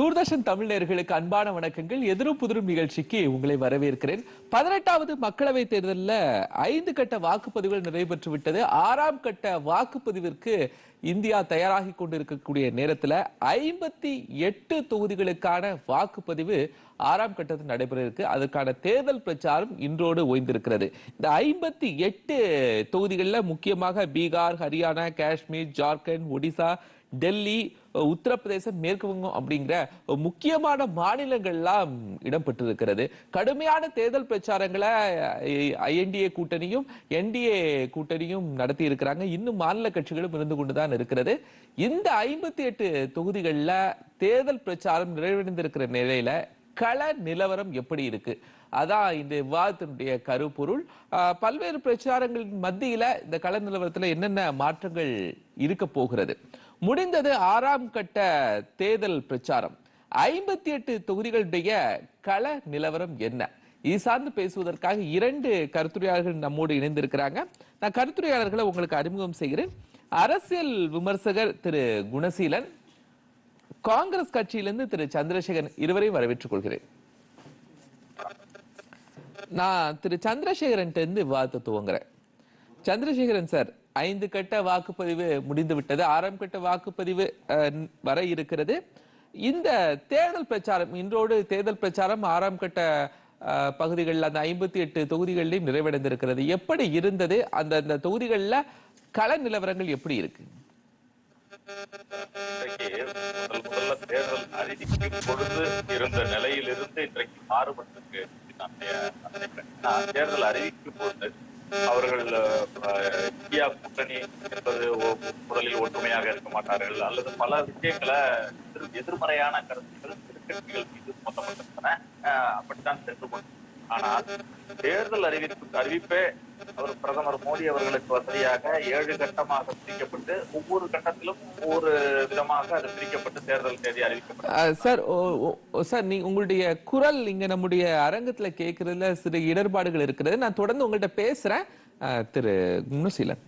தூர்தர்ஷன் தமிழ் அன்பான வணக்கங்கள். எதிரும் புதிரும் நிகழ்ச்சிக்கு உங்களை வரவேற்கிறேன். பதினெட்டாவது மக்களவை தேர்தலில் ஐந்து கட்ட வாக்குப்பதிவுகள் நிறைவேற்று விட்டது ஆறாம் கட்ட வாக்குப்பதிவிற்கு இந்தியா தயாராகி கொண்டிருக்கக்கூடிய நேரத்துல ஐம்பத்தி எட்டு தொகுதிகளுக்கான வாக்குப்பதிவு ஆறாம் கட்டத்தில் நடைபெற இருக்கு அதற்கான தேர்தல் பிரச்சாரம் இன்றோடு ஓய்ந்திருக்கிறது. இந்த ஐம்பத்தி எட்டு தொகுதிகளில் முக்கியமாக பீகார் ஹரியானா காஷ்மீர் ஜார்க்கண்ட் ஒடிசா டெல்லி உத்தரப்பிரதேசம் மேற்கு வங்கம் அப்படிங்கிற முக்கியமான மாநிலங்கள்லாம் இடம்பெற்றிருக்கிறது. கடுமையான தேர்தல் பிரச்சாரங்களை ஐஎன்டிஏ கூட்டணியும் என்டிஏ கூட்டணியும் நடத்தி இருக்கிறாங்க இன்னும் மாநில கட்சிகளும் இருந்து கொண்டுதான் இருக்கிறது. இந்த ஐம்பத்தி எட்டு தொகுதிகளில் தேர்தல் பிரச்சாரம் நிறைவடைந்திருக்கிற நிலையில கள நிலவரம் எப்படி இருக்கு? அதான் இந்த விவாதத்தினுடைய கருப்பொருள். பல்வேறு பிரச்சாரங்களின் மத்தியில இந்த கள நிலவரத்துல என்னென்ன மாற்றங்கள் இருக்க போகிறது? முடிந்தது ஆறாம் கட்ட தேர்தல் பிரச்சாரம். ஐம்பத்தி எட்டு தொகுதிகளுடைய கள நிலவரம் என்ன? இது சார்ந்து பேசுவதற்காக இரண்டு கருத்துரையாளர்கள் நம்மோடு இணைந்திருக்கிறாங்க. நான் கருத்துரையாளர்களை உங்களுக்கு அறிமுகம் செய்கிறேன். அரசியல் விமர்சகர் திரு குணசீலன் காங்கிரஸ் கட்சியிலிருந்து திரு சந்திரசேகரன் இருவரையும் வரவேற்றுக் கொள்கிறேன். நான் திரு சந்திரசேகரன் இருந்து விவாதத்தை துவங்குறேன். சந்திரசேகரன் சார் ஐந்து கட்ட வாக்குப்பதிவு முடிந்து விட்டது ஆறாம் கட்ட வாக்குப்பதிவு வர இருக்கிறது. இந்த தேர்தல் பிரச்சாரம் இன்றோடு தேர்தல் பிரச்சாரம் ஆறாம் கட்ட பகுதிகளில் அந்த ஐம்பத்தி எட்டு தொகுதிகளிலும் நிறைவடைந்திருக்கிறது. எப்படி இருந்தது? அந்த அந்த தொகுதிகளில் கள நிலவரங்கள் எப்படி இருக்கு? தேர்தல் அறிவிக்கும் பொழுது இருந்த நிலையிலிருந்து இன்றைக்கு மாறுபட்டிருக்கு. தேர்தல் அறிவிக்கும் பொழுது அவர்கள் இந்தியா கூட்டணி என்பது ஒ- முதலில் ஒற்றுமையாக இருக்க மாட்டார்கள். அல்லது பல விஷயங்களை எதிர்- எதிர்மறையான கருத்துக்கள் கட்சிகள் மீது சுமத்தப்பட்டிருந்தன அஹ், அப்படித்தான் சென்று கொண்டு ஆனால் தேர்தல் அறிவிப்பு அறிவிப்பே அவர் பிரதமர் மோடி அவர்களுக்கு வசதியாக ஏழு கட்டமாக பிரிக்கப்பட்டு ஒவ்வொரு கட்டத்திலும் ஒவ்வொரு விதமாக அது பிரிக்கப்பட்டு தேர்தல் தேதி அறிவிக்கப்பட்டது. சார் ஓ- ஓ- ஓ- சார் நீ உங்களுடைய குரல் இங்க நம்முடைய அரங்கத்துல கேட்கறதுல சிறு இடர்பாடுகள் இருக்கிறது. நான் தொடர்ந்து உங்கள்கிட்ட பேசுறேன். திரு குணசீலன்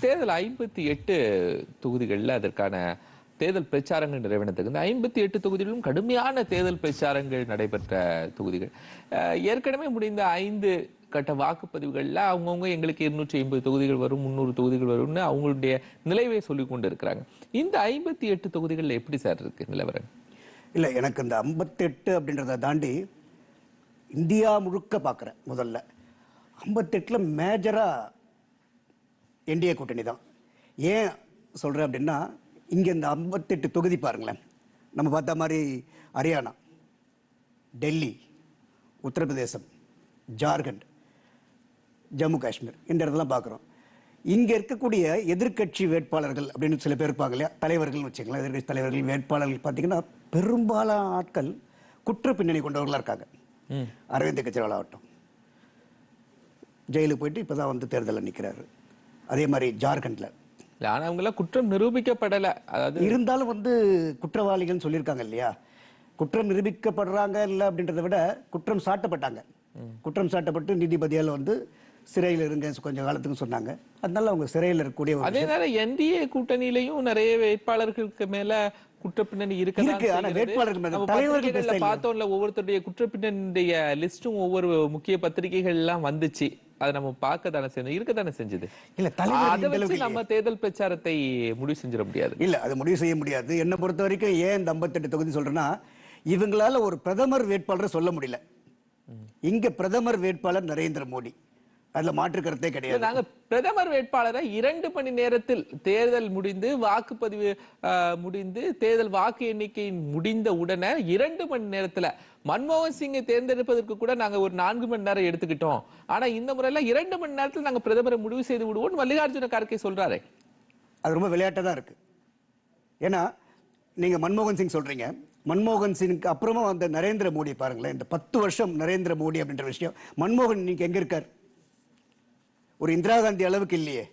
தேர்தல் ஐம்பத்தி எட்டு தொகுதிகளில் அதற்கான தேர்தல் பிரச்சாரங்கள் நிறைவடைந்தது. இந்த ஐம்பத்தி எட்டு தொகுதிகளிலும் கடுமையான தேர்தல் பிரச்சாரங்கள் நடைபெற்ற தொகுதிகள். ஏற்கனவே முடிந்த ஐந்து கட்ட வாக்குப்பதிவுகளில் அவங்கவுங்க எங்களுக்கு இருநூற்றி ஐம்பது தொகுதிகள் வரும் முந்நூறு தொகுதிகள் வரும்னு அவங்களுடைய நிலைவை சொல்லி கொண்டு இருக்கிறாங்க இந்த ஐம்பத்தி எட்டு தொகுதிகளில் எப்படி சார் இருக்கு நிலவரம்? இல்லை எனக்கு இந்த ஐம்பத்தெட்டு அப்படின்றத தாண்டி இந்தியா முழுக்க பார்க்குறேன் முதல்ல. ஐம்பத்தெட்டில் மேஜராக என்டிஏ கூட்டணி தான். ஏன் சொல்கிறேன் அப்படின்னா இங்கே இந்த ஐம்பத்தெட்டு தொகுதி பாருங்களேன். நம்ம பார்த்த மாதிரி ஹரியானா டெல்லி உத்தரப்பிரதேசம் ஜார்க்கண்ட் ஜம்மு காஷ்மீர் இந்த இடத்தெல்லாம் பார்க்குறோம். இங்கே இருக்கக்கூடிய எதிர்க்கட்சி வேட்பாளர்கள் அப்படின்னு சில பேர் இருப்பாங்க இல்லையா? தலைவர்கள்னு வச்சுக்கலாம் எதிர்க்கட்சி தலைவர்கள் வேட்பாளர்கள் பார்த்தீங்கன்னா பெரும்பாலான ஆட்கள் குற்ற பின்னணி கொண்டவர்களாக இருக்காங்க. அரவிந்த் கெஜ்ரிவால் ஆகட்டும். ஜெயிலுக்கு போயிட்டு இப்போ தான் வந்து தேர்தலில் நிற்கிறாரு அதே மாதிரி ஜார்க்கண்டில் இல்ல, ஆனா அவங்க எல்லாம் குற்றம் நிரூபிக்கப்படல. அதாவது இருந்தாலும் வந்து குற்றவாளிகள்னு சொல்லியிருக்காங்க இல்லையா? குற்றம் நிரூபிக்கப்படுறாங்க இல்லை அப்படின்றத விட குற்றம் சாட்டப்பட்டாங்க. குற்றம் சாட்டப்பட்டு நீதிபதியால் வந்து சிறையில் இருங்க கொஞ்ச காலத்துக்கு சொன்னாங்க. அதனால அவங்க சிறையில் இருக்கக்கூடிய அதே நேரம் என்டிஏ கூட்டணியிலையும் நிறைய வேட்பாளர்களுக்கு மேல குற்றப்பின்னணி இருக்கு, ஆனா. வேட்பாளர்கள் தலைவர்கள். பார்த்தோம்ல ஒவ்வொருத்தருடைய குற்றப்பின்னணியுடைய லிஸ்டும் ஒவ்வொரு முக்கிய பத்திரிகைகள் எல்லாம் வந்துச்சு. அதை நம்ம பார்க்க தானே செஞ்சோம் இருக்க தானே செஞ்சது. இல்ல தலைவர் அதை வச்சு நம்ம தேர்தல் பிரச்சாரத்தை முடிவு செஞ்சிட முடியாது. இல்ல அது முடிவு செய்ய முடியாது. என்னை பொறுத்த வரைக்கும் ஏன் இந்த ஐம்பத்தெட்டு தொகுதி சொல்றேன்னா இவங்களால ஒரு பிரதமர் வேட்பாளரை சொல்ல முடியல. இங்க பிரதமர் வேட்பாளர் நரேந்திர மோடி. அதுல மாற்று கருத்தே இல்ல, கிடையாது நாங்க பிரதமர் வேட்பாளரை இரண்டு மணி நேரத்தில் தேர்தல் முடிந்து வாக்குப்பதிவு முடிந்து தேர்தல் வாக்கு எண்ணிக்கை முடிந்த உடனே இரண்டு மணி நேரத்துல மன்மோகன் சிங்கை தேர்ந்தெடுப்பதற்கு கூட நாங்க ஒரு நான்கு மணி நேரம் எடுத்துக்கிட்டோம். ஆனா இந்த முறையில இரண்டு மணி நேரத்தில் நாங்க பிரதமரை முடிவு செய்து விடுவோம் மல்லிகார்ஜுன கார்கே சொல்றாரு. அது ரொம்ப விளையாட்டா தான் இருக்கு. ஏன்னா நீங்க மன்மோகன் சிங் சொல்றீங்க. மன்மோகன் சிங்க்கு அப்புறமா வந்த நரேந்திர மோடி பாருங்களேன். இந்த பத்து வருஷம் நரேந்திர மோடி அப்படின்ற விஷயம். மன்மோகன் இன்னைக்கு எங்க இருக்கார்? ஒரு இந்திரா காந்தி அளவுக்கு இல்லையே.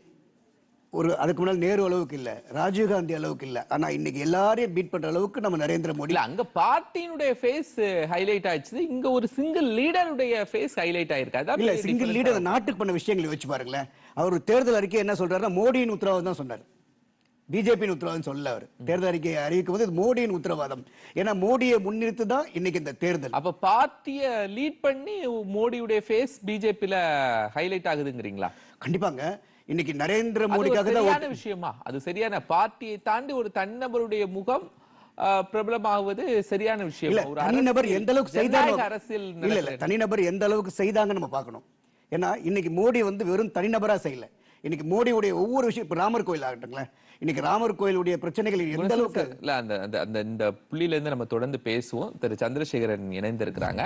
ஒரு அதுக்கு முன்னால் நேரு அளவுக்கு இல்ல ராஜீவ் காந்தி அளவுக்கு இல்ல. ஆனா இன்னைக்கு எல்லாரையும் பீட் பண்ற அளவுக்கு நம்ம நரேந்திர மோடி அங்க பார்ட்டியினுடைய ஃபேஸ் ஹைலைட் ஆயிடுச்சு. இங்க ஒரு சிங்கிள் லீடருடைய ஃபேஸ் ஹைலைட் ஆயிருக்கு. இல்ல சிங்கிள். லீடர் நாட்டுக்கு பண்ண விஷயங்களை வச்சு பாருங்களேன். அவர் தேர்தல் அறிக்கை என்ன சொல்றாருன்னா மோடியின் உத்தரவு தான் சொன்னார். பிஜேபியின் உத்தரவாதம் சொல்ல அவர். தேர்தல் அறிக்கை அறிவிக்கும் போது மோடியின் உத்தரவாதம். ஏன்னா மோடியை முன்னிறுத்து தான் இன்னைக்கு இந்த தேர்தல். அப்ப பார்ட்டிய லீட் பண்ணி மோடியுடைய ஃபேஸ் பிஜேபில ஹைலைட் ஆகுதுங்கிறீங்களா? கண்டிப்பாங்க. இன்னைக்கு நரேந்திர மோடிக்காக தான் விஷயமா? அது சரியான பார்ட்டியை தாண்டி ஒரு தனிநபருடைய முகம் அஹ், பிரபலமாகுவது சரியான விஷயம்? இல்ல ஒரு தனிநபர் எந்த அளவுக்கு செய்தாங்க அரசியல் இல்ல இல்ல தனிநபர் எந்த அளவுக்கு செய்தாங்க நம்ம பார்க்கணும். ஏன்னா இன்னைக்கு மோடி வந்து வெறும் தனிநபரா செய்யல. இன்னைக்கு மோடியுடைய ஒவ்வொரு விஷயம் இப்ப ராமர் கோயில் ஆகட்டுங்களேன். இன்னைக்கு ராமர் கோயிலுடைய பிரச்சனைகள் எந்த அளவுக்கு இல்ல அந்த அந்த அந்த இந்த புள்ளியில இருந்து நம்ம தொடர்ந்து பேசுவோம். திரு சந்திரசேகரன் இணைந்திருக்கிறாங்க.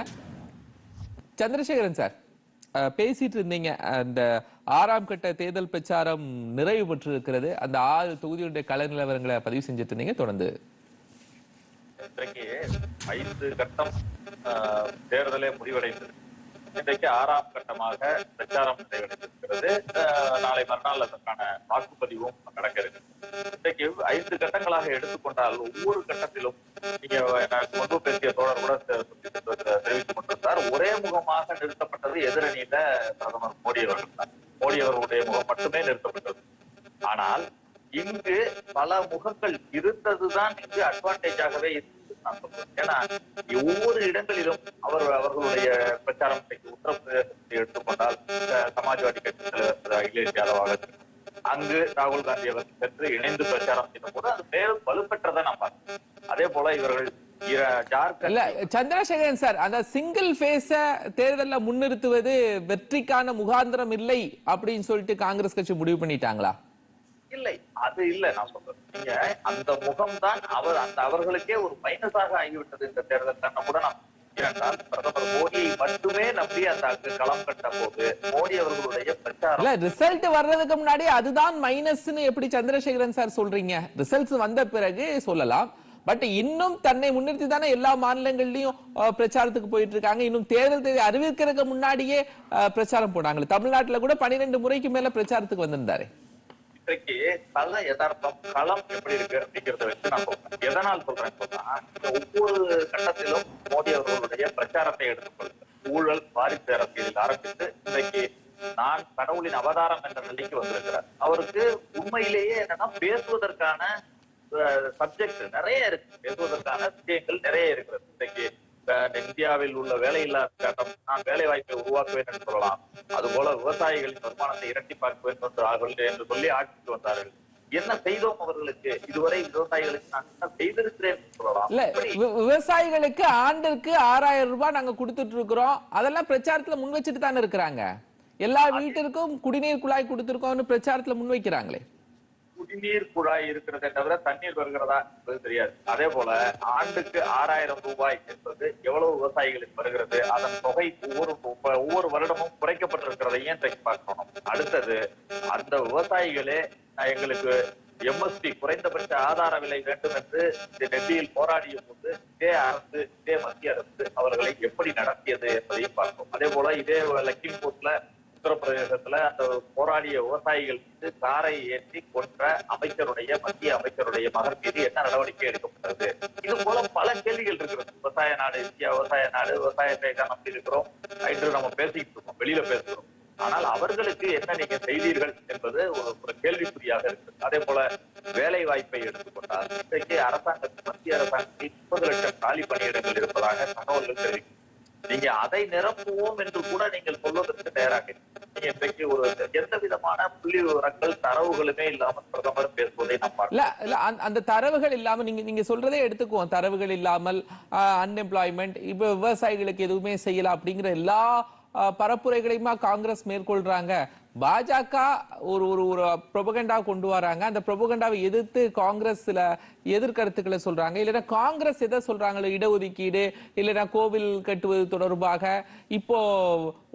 சந்திரசேகரன் சார் பேசிட்டு இருந்தீங்க. அந்த ஆறாம் கட்ட தேர்தல் பிரச்சாரம் நிறைவு பெற்று இருக்கிறது அந்த ஆறு தொகுதியுடைய கள நிலவரங்களை பதிவு செஞ்சுட்டு இருந்தீங்க. தொடர்ந்து. ஐந்து கட்டம் தேர்தலே முடிவடைந்தது. இன்றைக்கு ஆறாம் கட்டமாக பிரச்சாரம் நிறைவடைந்திருக்கிறது நாளை மறுநாள் அதற்கான வாக்குப்பதிவும் நடக்க இருக்கு. இன்றைக்கு ஐந்து கட்டங்களாக எடுத்துக்கொண்டால் ஒவ்வொரு கட்டத்திலும் நீங்க முன்பு பேசிய தோழர் கூட தெரிவித்துக் கொண்டிருந்தார். ஒரே முகமாக நிறுத்தப்பட்டது எதிரணியில பிரதமர் மோடி அவர்கள் தான். மோடி அவர்களுடைய முகம் மட்டுமே நிறுத்தப்பட்டது. ஆனால் இங்கு பல முகங்கள் இருந்ததுதான் இங்கு அட்வான்டேஜாகவே இருந்தது. நான் சொல்றேன். ஏன்னா ஒவ்வொரு இடங்களிலும் அவர் அவர்களுடைய பிரச்சாரம் அகிலேஷ் யாதவ் ஆகட்டும் அங்கு ராகுல் காந்தி அவர்கள் சென்று இணைந்து பிரச்சாரம் செய்த போது அது மேலும் வலுப்பெற்றதை நாம் பார்த்தோம் அதே போல இவர்கள் சந்திரசேகரன் சார் அந்த சிங்கிள் ஃபேஸ தேர்தல்ல முன்னிறுத்துவது வெற்றிக்கான முகாந்திரம் இல்லை அப்படின்னு சொல்லிட்டு காங்கிரஸ் கட்சி முடிவு பண்ணிட்டாங்களா? இல்லை அது இல்ல நான் சொல்றேன் அந்த முகம்தான் அவர் அந்த அவர்களுக்கே ஒரு மைனஸாக ஆகிவிட்டது இந்த தேர்தல். தன்னை கூட நாம் ஏனென்றால் பிரதமர் மோடியை மட்டுமே நம்பி அந்த களம் கட்ட போது மோடி அவர்களுடைய பிரச்சாரம் ரிசல்ட் வர்றதுக்கு முன்னாடி அதுதான் மைனஸ்னு எப்படி சந்திரசேகரன் சார் சொல்றீங்க? ரிசல்ட்ஸ் வந்த பிறகு சொல்லலாம். பட் இன்னும் தன்னை முன்னிறுத்தி தானே எல்லா மாநிலங்கள்லயும் பிரச்சாரத்துக்கு போயிட்டு இருக்காங்க. இன்னும் தேர்தல் தேதி அறிவிக்கிறதுக்கு முன்னாடியே பிரச்சாரம் போனாங்களே. தமிழ்நாட்டுல கூட பன்னிரெண்டு முறைக்கு மேல பிரச்சாரத்துக்கு வந்திருந்தாரு. இன்றைக்கு கள யதார்த்தம் களம் எப்படி இருக்கு அப்படிங்கறத வச்சு நான் சொல்றேன். எதனால் சொல்றேன் சொன்னா ஒவ்வொரு கட்டத்திலும் மோடி அவர்களுடைய பிரச்சாரத்தை எடுத்துக்கொள்ளுங்க. ஊழல் வாரிசு அரசியலில் ஆரம்பித்து இன்றைக்கு நான் கடவுளின் அவதாரம் என்ற நிலைக்கு வந்திருக்கிறார். அவருக்கு உண்மையிலேயே என்னன்னா பேசுவதற்கான சப்ஜெக்ட் நிறைய இருக்கு. பேசுவதற்கான விஷயங்கள் நிறைய இருக்கிறது. இன்றைக்கு இந்தியாவில் உள்ள வேலையில்லா திட்டம் நான் வேலை வாய்ப்பை உருவாக்குவேன் என்று சொல்லலாம். அதுபோல விவசாயிகளின் வருமானத்தை இரட்டிப்பாக்குவேன் என்று என்று சொல்லி ஆட்சிக்கு வந்தார்கள். என்ன செய்தோம் அவர்களுக்கு? இதுவரை விவசாயிகளுக்கு நான் என்ன செய்திருக்கிறேன் சொல்லலாம். இல்ல விவசாயிகளுக்கு ஆண்டிற்கு ஆறாயிரம் ரூபாய் நாங்க கொடுத்துட்டு இருக்கிறோம் அதெல்லாம் பிரச்சாரத்துல முன் வச்சுட்டு தானே இருக்கிறாங்க. எல்லா வீட்டிற்கும் குடிநீர் குழாய் கொடுத்திருக்கோம்னு பிரச்சாரத்துல முன் வைக்கிறாங்களே குடிநீர் குழாய் இருக்கிறதே தவிர தண்ணீர் வருகிறதா என்பது தெரியாது. அதே போல ஆண்டுக்கு ஆறாயிரம் ரூபாய் என்பது எவ்வளவு விவசாயிகளுக்கு வருகிறது அதன் தொகை ஒவ்வொரு ஒவ்வொரு வருடமும் குறைக்கப்பட்டிருக்கிறதையும் இன்றைக்கு பார்க்கணும்? அடுத்தது அந்த விவசாயிகளே எங்களுக்கு எம்எஸ்பி குறைந்தபட்ச ஆதார விலை வேண்டும் என்று டெல்லியில் போராடிய போது இதே அரசு இதே மத்திய அரசு அவர்களை எப்படி நடத்தியது என்பதையும் பார்ப்போம் அதே போல இதே லக்கிம்பூர்ல உத்தரப்பிரதேசத்துல அந்த போராடிய விவசாயிகள் மீது காரை ஏற்றி கொன்ற அமைச்சருடைய மத்திய அமைச்சருடைய மகன் மீது என்ன நடவடிக்கை எடுக்கப்பட்டது? இது போல பல கேள்விகள் இருக்கிறது. விவசாய நாடு இந்தியா விவசாய நாடு விவசாயத்தை தான் நம்பி இருக்கிறோம். என்று நம்ம பேசிக்கிட்டு இருக்கோம் வெளியில பேசுறோம். ஆனால் அவர்களுக்கு என்ன நீங்க செய்தீர்கள் என்பது ஒரு ஒரு கேள்விக்குறியாக இருக்கு அதே போல வேலை வாய்ப்பை எடுத்துக்கொண்டால் இன்றைக்கு அரசாங்கத்தில் மத்திய அரசாங்கத்தில் முப்பது லட்சம் காலி பணியிடங்கள் இருப்பதாக தகவல்கள் தெரிவிக்கும் நீங்க அதை நிரப்புவோம் என்று கூட நீங்கள் சொல்வதற்கு தயாராக இன்றைக்கு ஒரு எந்த விதமான புள்ளி விவரங்கள் தரவுகளுமே இல்லாமல் பிரதமர் பேசுவதை நாம் இல்ல இல்ல அந்த- அந்த தரவுகள் இல்லாம நீங்க நீங்க சொல்றதே எடுத்துக்குவோம். தரவுகள் இல்லாமல் அன்எம்ப்ளாய்மெண்ட் இப்ப விவசாயிகளுக்கு எதுவுமே செய்யல அப்படிங்கிற எல்லா பரப்புரைகளையுமா காங்கிரஸ் மேற்கொள்றாங்க? பாஜக ஒரு ஒரு ஒரு ப்ரொபகண்டா கொண்டு வராங்க. அந்த ப்ரொபகண்டாவை எதிர்த்து காங்கிரஸ் சில எதிர்கருத்துக்களை சொல்றாங்க. இல்லைன்னா காங்கிரஸ் எதை சொல்றாங்களோ இடஒதுக்கீடு இல்லைன்னா கோவில் கட்டுவது தொடர்பாக இப்போ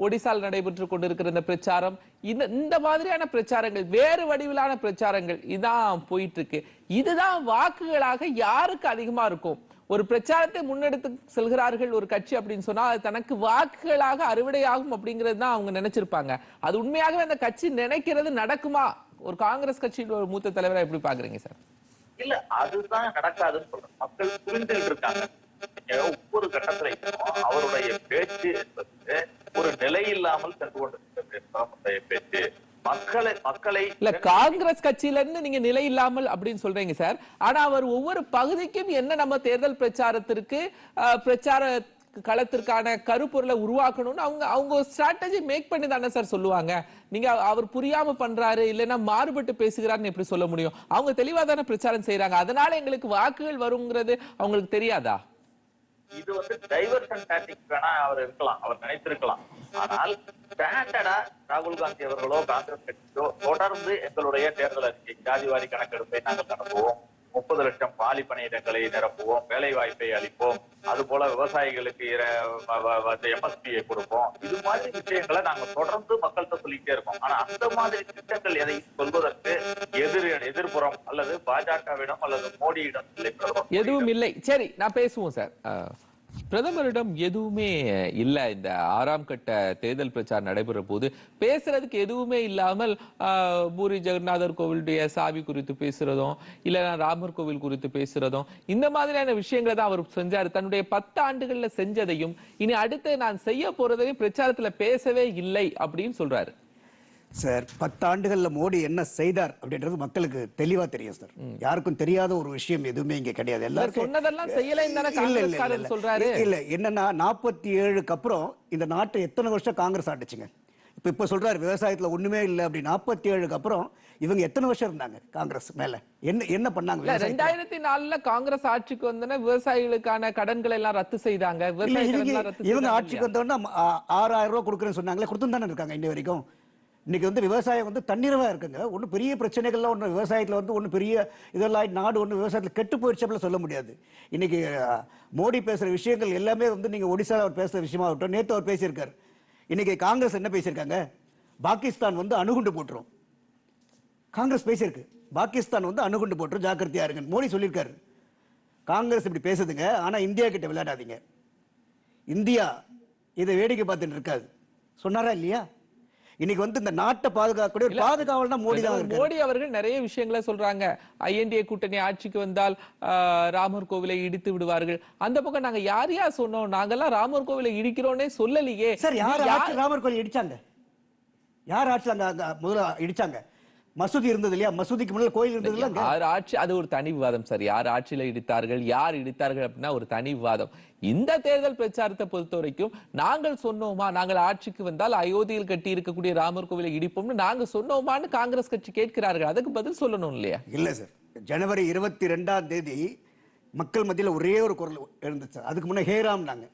ஒடிசால் நடைபெற்று கொண்டிருக்கிற இந்த பிரச்சாரம் இந்த இந்த மாதிரியான பிரச்சாரங்கள் வேறு வடிவிலான பிரச்சாரங்கள் இதான் போயிட்டு இருக்கு. இதுதான் வாக்குகளாக யாருக்கு அதிகமா இருக்கும்? ஒரு பிரச்சாரத்தை முன்னெடுத்து செல்கிறார்கள் ஒரு கட்சி அப்படின்னு சொன்னா அது தனக்கு வாக்குகளாக அறுவடையாகும் அப்படிங்கிறது தான் அவங்க நினைச்சிருப்பாங்க. அது உண்மையாகவே அந்த கட்சி நினைக்கிறது நடக்குமா? ஒரு காங்கிரஸ் கட்சியின் ஒரு மூத்த தலைவரா எப்படி பாக்குறீங்க சார்? இல்ல அதுதான் நடக்காதுன்னு சொல்றேன். மக்கள் புரிந்து இருக்காங்க. ஒவ்வொரு கட்டத்திலையும் அவருடைய பேச்சு என்பது ஒரு நிலை இல்லாமல் சென்று கொண்டிருக்கிறது. பேச்சு மக்களை மக்களை இல்ல காங்கிரஸ் கட்சியில இருந்து நீங்க நிலை இல்லாமல் அப்படின்னு சொல்றீங்க சார். ஆனா அவர் ஒவ்வொரு பகுதிக்கும் என்ன நம்ம தேர்தல் பிரச்சாரத்திற்கு பிரச்சார களத்திற்கான கருப்பொருளை உருவாக்கணும்னு அவங்க அவங்க ஸ்ட்ராட்டஜி மேக் பண்ணி தானே சார் சொல்லுவாங்க. நீங்க அவர் புரியாம பண்றாரு இல்லைன்னா மாறுபட்டு பேசுகிறாருன்னு எப்படி சொல்ல முடியும்? அவங்க தெளிவா தானே பிரச்சாரம் செய்யறாங்க அதனால எங்களுக்கு வாக்குகள் வருங்கிறது அவங்களுக்கு தெரியாதா? இது வந்து டைவர்ஷன் டாக்டிக் வேணா அவர் இருக்கலாம் அவர் நினைத்திருக்கலாம். ஆனால் ஸ்டாண்டர்டா ராகுல் காந்தி அவர்களோ காங்கிரஸ் கட்சியோ தொடர்ந்து எங்களுடைய தேர்தல் அறிக்கை ஜாதிவாரி கணக்கெடுப்பை நாங்கள் நடத்துவோம். முப்பது லட்சம் பாலி பணியிடங்களை நிரப்புவோம் வேலை வாய்ப்பை அளிப்போம். அது போல விவசாயிகளுக்கு எம்எஸ்பியை கொடுப்போம். இது மாதிரி விஷயங்களை நாங்க தொடர்ந்து மக்கள்கிட்ட சொல்லிட்டே இருக்கோம். ஆனா அந்த மாதிரி திட்டங்கள் எதை சொல்வதற்கு போறோம் அல்லது பாஜகவிடம் அல்லது மோடியிடம் எதுவும் இல்லை. சரி நான் பேசுவோம் சார். பிரதமரிடம் எதுவுமே இல்ல. இந்த ஆறாம் கட்ட தேர்தல் பிரச்சாரம் நடைபெற போது பேசுறதுக்கு எதுவுமே இல்லாமல் பூரி ஜெகநாதர் கோவிலுடைய சாவி குறித்து பேசுறதும் இல்லைன்னா ராமர் கோவில் குறித்து பேசுறதும் இந்த மாதிரியான விஷயங்களை தான் அவர் செஞ்சாரு. தன்னுடைய பத்து ஆண்டுகள்ல செஞ்சதையும் இனி அடுத்து நான் செய்ய போறதையும் பிரச்சாரத்துல பேசவே இல்லை அப்படின்னு சொல்றாரு. சார் பத்தாண்டுகள்ல மோடி என்ன செய்தார் அப்படின்றது மக்களுக்கு தெளிவா தெரியும் சார். யாருக்கும் தெரியாத ஒரு விஷயம் எதுவுமே இங்க கிடையாது. எல்லாருக்கும் இல்ல, என்னன்னா நாற்பத்தி ஏழுக்கு அப்புறம் இந்த நாட்டை எத்தனை வருஷம் காங்கிரஸ் ஆட்டுச்சுங்க? இப்ப இப்ப சொல்றாரு விவசாயத்துல ஒண்ணுமே இல்ல அப்படி நாற்பத்தி ஏழுக்கு அப்புறம் இவங்க எத்தனை வருஷம் இருந்தாங்க காங்கிரஸ் மேல? என்ன என்ன பண்ணாங்க? ரெண்டாயிரத்தி நாலுல காங்கிரஸ் ஆட்சிக்கு வந்தன விவசாயிகளுக்கான கடன்களை எல்லாம் ரத்து செய்தாங்க. இவங்க ஆட்சிக்கு வந்தோன்னா ஆறாயிரம் ரூபாய் கொடுக்குறேன்னு சொன்னாங்களே கொடுத்து தானே இருக்காங்க இன்னி வரைக்கும். இன்னைக்கு வந்து விவசாயம் வந்து தண்ணீரவா இருக்குங்க. ஒன்றும் பெரிய பிரச்சனைகள்லாம் ஒன்றும் விவசாயத்தில் வந்து ஒன்றும் பெரிய இதெல்லாம் நாடு ஒன்றும் விவசாயத்தில் கெட்டு போயிடுச்சு சொல்ல முடியாது. இன்னைக்கு மோடி பேசுகிற விஷயங்கள் எல்லாமே வந்து நீங்கள் ஒடிசாவில் அவர் பேசுற விஷயமாகட்டும் நேற்று அவர் பேசியிருக்காரு. இன்னைக்கு காங்கிரஸ் என்ன பேசியிருக்காங்க? பாகிஸ்தான் வந்து அணுகுண்டு போட்டுரும். காங்கிரஸ் பேசியிருக்கு. பாகிஸ்தான் வந்து அணுகுண்டு போட்டுரும். ஜாக்கிரதையாக இருங்க. மோடி சொல்லியிருக்காரு. காங்கிரஸ் இப்படி பேசுதுங்க. ஆனால் இந்தியா கிட்ட விளையாடாதீங்க. இந்தியா இதை வேடிக்கை பார்த்துட்டு இருக்காது. சொன்னாரா இல்லையா? இன்னைக்கு வந்து இந்த நாட்டை பாதுகாக்கக்கூடிய ஒரு பாதுகாவல்னா மோடி தான் பிரதமர் இருக்காரு. மோடி அவர்கள் நிறைய விஷயங்களை சொல்றாங்க. ஐஎன்டிஏ கூட்டணி ஆட்சிக்கு வந்தால் ராமர் கோவிலை இடித்து விடுவார்கள். அந்த பக்கம் நாங்க யார் யார் சொன்னோம்? நாங்கெல்லாம் ராமர் கோவிலை இடிக்கிறோன்னே சொல்லலையே. சார் யார் ராமர் கோயில் இடிச்சாங்க? யார் ஆட்சி அங்க முதல்ல இடிச்சாங்க? மசூதி இருந்தது இல்லையா? மசூதிக்கு முன்னால கோயில் இருந்தது இல்ல யார் ஆட்சி? அது ஒரு தனி விவாதம் சார். யார் ஆட்சியில இடித்தார்கள் யார் இடித்தார்கள் அப்படின்னா ஒரு தனி விவாதம். இந்த தேர்தல் பிரச்சாரத்தை பொறுத்த வரைக்கும் நாங்கள் சொன்னோமா? நாங்கள் ஆட்சிக்கு வந்தால் அயோத்தியில் கட்டி இருக்கக்கூடிய ராமர் கோவிலை இடிப்போம்னு நாங்க சொன்னோமான்னு காங்கிரஸ் கட்சி கேட்கிறார்கள். அதுக்கு பதில் சொல்லணும் இல்லையா? இல்ல சார். ஜனவரி இருபத்தி ரெண்டாம் தேதி மக்கள் மத்தியில ஒரே ஒரு குரல் இருந்துச்சு அதுக்கு முன்ன ஹேராம்னாங்க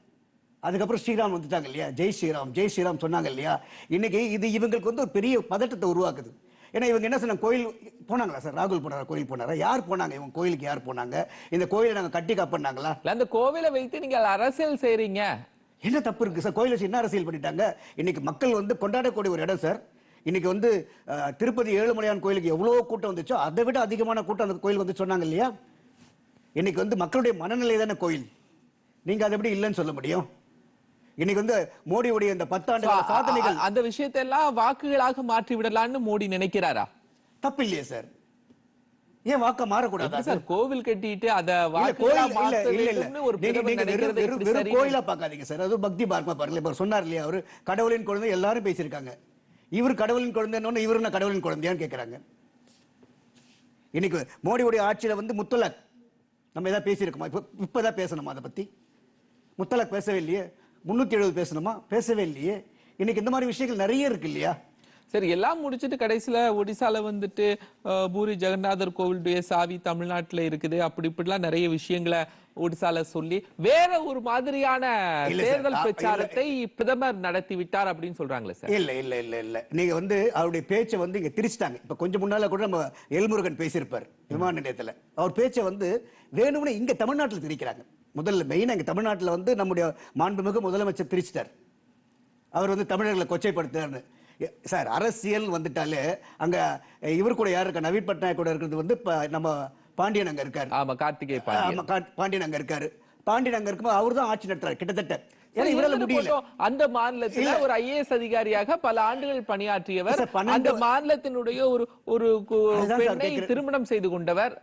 அதுக்கப்புறம் ஸ்ரீராம் வந்துட்டாங்க இல்லையா? ஜெய் ஸ்ரீராம் ஜெய் ஸ்ரீராம் சொன்னாங்க இல்லையா? இன்னைக்கு இது இவங்களுக்கு வந்து ஒரு பெரிய பதட்டத்தை உருவாக்குது. ஏன்னா இவங்க என்ன சொன்னாங்க? கோயில் போனாங்களா சார்? ராகுல் போனாரா? கோயில் போனாரா? யார் போனாங்க? இவங்க கோயிலுக்கு யார் போனாங்க? இந்த கோயிலை நாங்க கட்டி காப்பாங்களா இல்ல அந்த கோவிலை வைத்து நீங்கள் அரசியல் செய்றீங்க. என்ன தப்பு இருக்கு சார்? கோயில் என்ன அரசியல் பண்ணிட்டாங்க? இன்னைக்கு மக்கள் வந்து கொண்டாடக்கூடிய ஒரு இடம் சார். இன்னைக்கு வந்து திருப்பதி ஏழுமலையான் கோயிலுக்கு எவ்வளோ கூட்டம் வந்துச்சோ அதை விட அதிகமான கூட்டம் அந்த கோயில் வந்து சொன்னாங்க இல்லையா? இன்னைக்கு வந்து மக்களுடைய மனநிலை தானே கோயில். நீங்க அதை எப்படி இல்லைன்னு சொல்ல முடியும்? இன்னைக்கு வந்து மோடியுடைய இந்த பத்தாண்டு சாதனைகள் அந்த விஷயத்தை எல்லாம் வாக்குகளாக மாற்றி விடலாம்னு மோடி நினைக்கிறாரா? தப்பு இல்லையே சார். ஏன் வாக்க மாறக்கூடாதா சார்? கோவில் கட்டிட்டு அத வெறும்? கோயிலா பார்க்காதீங்க சார். அது பக்தி பார்க்க பாருங்க இப்ப சொன்னார் இல்லையா அவரு? கடவுளின் குழந்தை எல்லாரும் பேசியிருக்காங்க. இவர் கடவுளின் குழந்தைன்னு இவரு நான் கடவுளின் குழந்தையான்னு கேட்கறாங்க. இன்னைக்கு மோடியுடைய ஆட்சியில வந்து முத்தலாக் நம்ம ஏதாவது பேசியிருக்கோமா? இப்போ இப்பதான் பேசணுமா அதை பத்தி? முத்தலாக் பேசவே இல்லையே. முன்னூத்தி எழுபது பேசணுமா? பேசவே இல்லையே. இன்னைக்கு இந்த மாதிரி விஷயங்கள் நிறைய இருக்கு இல்லையா? சரி எல்லாம் முடிச்சிட்டு கடைசியில ஒடிசால வந்துட்டு பூரி ஜெகநாதர் கோவிலுடைய சாவி தமிழ்நாட்டுல இருக்குது. அப்படி இப்படிலாம் நிறைய விஷயங்களை ஒடிசால சொல்லி வேற ஒரு மாதிரியான தேர்தல். பிரச்சாரத்தை பிரதமர் நடத்தி விட்டார் அப்படின்னு சொல்றாங்களே சார். இல்ல இல்ல இல்ல இல்ல. நீங்க வந்து அவருடைய பேச்சை வந்து இங்க திரிச்சிட்டாங்க. இப்ப கொஞ்சம் முன்னால கூட நம்ம எல்முருகன் பேசியிருப்பார் விமான நிலையத்துல. அவர் பேச்சை வந்து வேணும்னு இங்க தமிழ்நாட்டுல திரிக்கிறாங்க முதல்ல மெயினா இங்க தமிழ்நாட்டுல வந்து நம்முடைய மாண்புமிகு முதலமைச்சர் திரிச்சிட்டார். அவர் வந்து தமிழர்களை கொச்சைப்படுத்துறாரு எ- சார் அரசியல் வந்துட்டாலே அங்க இவர் கூட யார் இருக்கா? நவீன் பட்நாயக் கூட இருக்கிறது வந்து இப்ப நம்ம பாண்டியன் அங்க இருக்காரு. ஆமா கார்த்திகேய பாண்டியன். ஆமா, கா- பாண்டியன் அங்க இருக்காரு. பாண்டியன் அங்க இருக்கும்போது அவர் தான் ஆட்சி நடத்துறாரு கிட்டத்தட்ட. அந்த மாநிலத்துல. ஒரு ஐஏஎஸ் அதிகாரியாக பல ஆண்டுகள் பணியாற்றியவர். அந்த மாநிலத்தினுடைய ஒரு ஒரு. திருமணம் செய்து கொண்டவர்.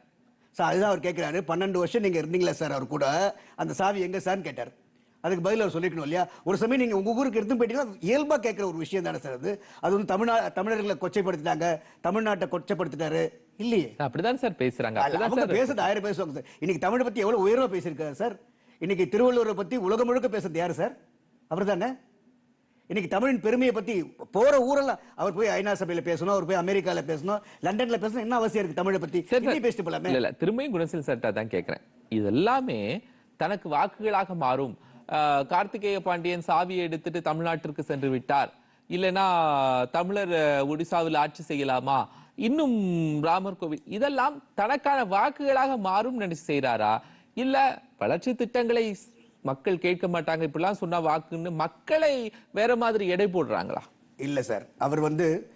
சார் அதுதான் அவர் கேட்கிறாரு பன்னெண்டு வருஷம் நீங்க இருந்தீங்களா சார் அவர் கூட? அந்த சாவி எங்க சார்னு கேட்டார். அதுக்கு பதில் அவர் சொல்லிக்கணும் இல்லையா? ஒரு சமயம் நீங்க உங்க ஊருக்கு எடுத்து போயிட்டீங்கன்னா இயல்பா கேட்கிற ஒரு விஷயம் தானே சார் அது. அது வந்து தமிழ்நா தமிழர்களை கொச்சைப்படுத்திட்டாங்க. தமிழ்நாட்டை கொச்சைப்படுத்திட்டாரு. இல்லையே? அப்படிதான் சார் பேசுறாங்க. அவங்க பேசுறது ஆயிரம் பேசுவாங்க சார். இன்னைக்கு தமிழை பத்தி எவ்வளவு உயர்வா பேசியிருக்காரு சார்? இன்னைக்கு திருவள்ளுவரை பத்தி உலகம் முழுக்க பேசுறது யாரு சார்? அவர் தானே இன்னைக்கு தமிழின் பெருமையை பத்தி போற ஊரெல்லாம் அவர் போய் ஐநா சபையில பேசணும் அவர் போய் அமெரிக்கால பேசணும் லண்டன்ல பேசணும் என்ன அவசியம் இருக்கு தமிழை பத்தி? சார். பேசிட்டு போலாமே. இல்ல இல்ல திரும்பியும் குணசீல் சார்ட்டா தான் கேக்குறேன். இது எல்லாமே தனக்கு வாக்குகளாக மாறும். கார்த்திகேய பாண்டியன் சாவியை எடுத்துட்டு தமிழ்நாட்டிற்கு சென்று விட்டார். இல்லைன்னா தமிழர் ஒடிசாவில் ஆட்சி செய்யலாமா? இன்னும் ராமர் கோவில் இதெல்லாம் தனக்கான வாக்குகளாக மாறும் நினைச்சு செய்றாரா? இல்ல வளர்ச்சி திட்டங்களை மக்கள் கேட்க மாட்டாங்க இப்படிலாம் சொன்னா வாக்குன்னு மக்களை வேற மாதிரி எடை போடுறாங்களா? இல்ல சார். அவர் வந்து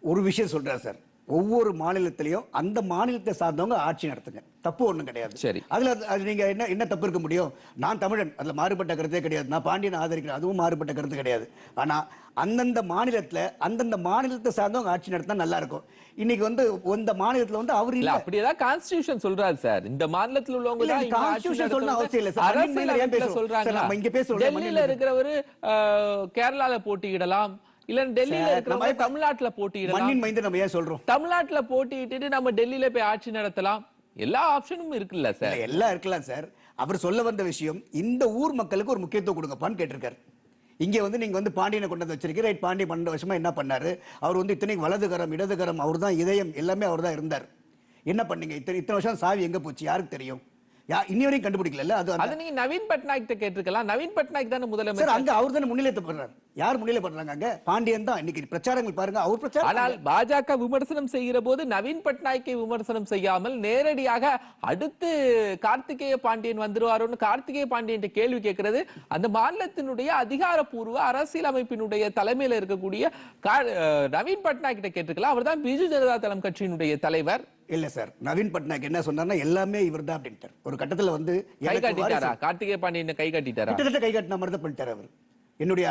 ஒரு விஷயம் சொல்றாரு சார். ஒவ்வொரு மாநிலத்திலையும் அந்த மாநிலத்தை சார்ந்தவங்க ஆட்சி நடத்துங்க. தப்பு ஒண்ணும் கிடையாது. சரி. அதுல அது- அது நீங்க என்ன என்ன தப்பு இருக்க முடியும்? நான் தமிழன் அதுல மாறுபட்ட கருத்தே கிடையாது. நான் பாண்டியன் ஆதரிக்கிறேன் அதுவும் மாறுபட்ட கருத்து கிடையாது. ஆனா அந்தந்த மாநிலத்துல அந்தந்த மாநிலத்தை சார்ந்தவங்க ஆட்சி நடத்தினா நல்லா இருக்கும். இன்னைக்கு வந்து இந்த மாநிலத்துல வந்து அவர் இல்ல இல்ல அப்படியேதான் கான்ஸ்டிடியூஷன் சொல்றாரு சார் இந்த மாநிலத்துல உள்ளவங்க தான் constitution சொல்லணும். அவசியம் இல்ல சார். பேசுறோம்? சொல்றாங்களா? சார், நம்ம இங்க மண்ணின் டெல்லியில. இருக்கிறவரு கேரளால போட்டியிடலாம் இல்ல டெல்லியில நம்ம தமிழ்நாட்டுல போட்டியிடலாம் நம்ம ஏன் சொல்றோம் தமிழ்நாட்டுல போட்டியிட்டு நம்ம டெல்லியில போய் ஆட்சி நடத்தலாம் எல்லா ஆப்ஷனும் இருக்குல்ல சார் எல்லாம் இருக்கலாம் சார் அவர் சொல்ல வந்த விஷயம் இந்த ஊர் மக்களுக்கு ஒரு முக்கியத்துவம் கொடுங்கப்பான்னு கேட்டிருக்காரு இங்க வந்து நீங்க வந்து பாண்டியனை கொண்டு வந்து வச்சிருக்கீங்க. ரைட் பாண்டிய பன்னெண்டு வருஷமா என்ன பண்ணாரு? அவர் வந்து இத்தனை வலதுகரம் இடதுகரம் அவர் தான் இதயம் எல்லாமே அவர் தான் இருந்தார். என்ன பண்ணீங்க? இத்தனை இத்தனை வருஷம் சாவி எங்க போச்சு? யாருக்கு தெரியும்? யா இன்னி வரையும் கண்டுபிடிக்கல அது நீங்க நவீன் பட்நாயக் கிட்ட கேட்டிருக்கலாம். நவீன் பட்நாயக் தானே சார் முதலமைச்சர். அங்க அவர் தானே முன்னிலை பண்றாரு யார் முன்னிலை பண்றாங்க அங்க? பாண்டியன் தான். இன்னைக்கு பிரச்சாரங்கள் பாருங்க. அவர் பிரச்சாரம் ஆனால் பாஜக விமர்சனம் செய்கிற போது நவீன் பட்நாயக்கை விமர்சனம் செய்யாமல் நேரடியாக அடுத்து கார்த்திகேய பாண்டியன் வந்துருவாரோன்னு கார்த்திகேய பாண்டியன் கேள்வி கேட்கிறது. அந்த மாநிலத்தினுடைய அதிகாரப்பூர்வ அரசியலமைப்பினுடைய தலைமையில இருக்கக்கூடிய நவீன் பட்நாயக் கிட்ட கேட்டிருக்கலாம். அவர் தான் பிஜு ஜனதா தளம் கட்சியினுடைய தலைவர். இல்ல சார். நவீன் பட்நாயக் என்ன சொன்னார்னா எல்லாமே இவர் தான் அப்படின்ட்டார். ஒரு கட்டத்துல வந்து கை காட்டிட்டாரா? கார்த்திகேய பாண்டியன் கை காட்டிட்டாரா? கிட்டத்தட்ட கை காட்டின மாதிரி தான் பண்ணிட்டார் அவர். என்னுடைய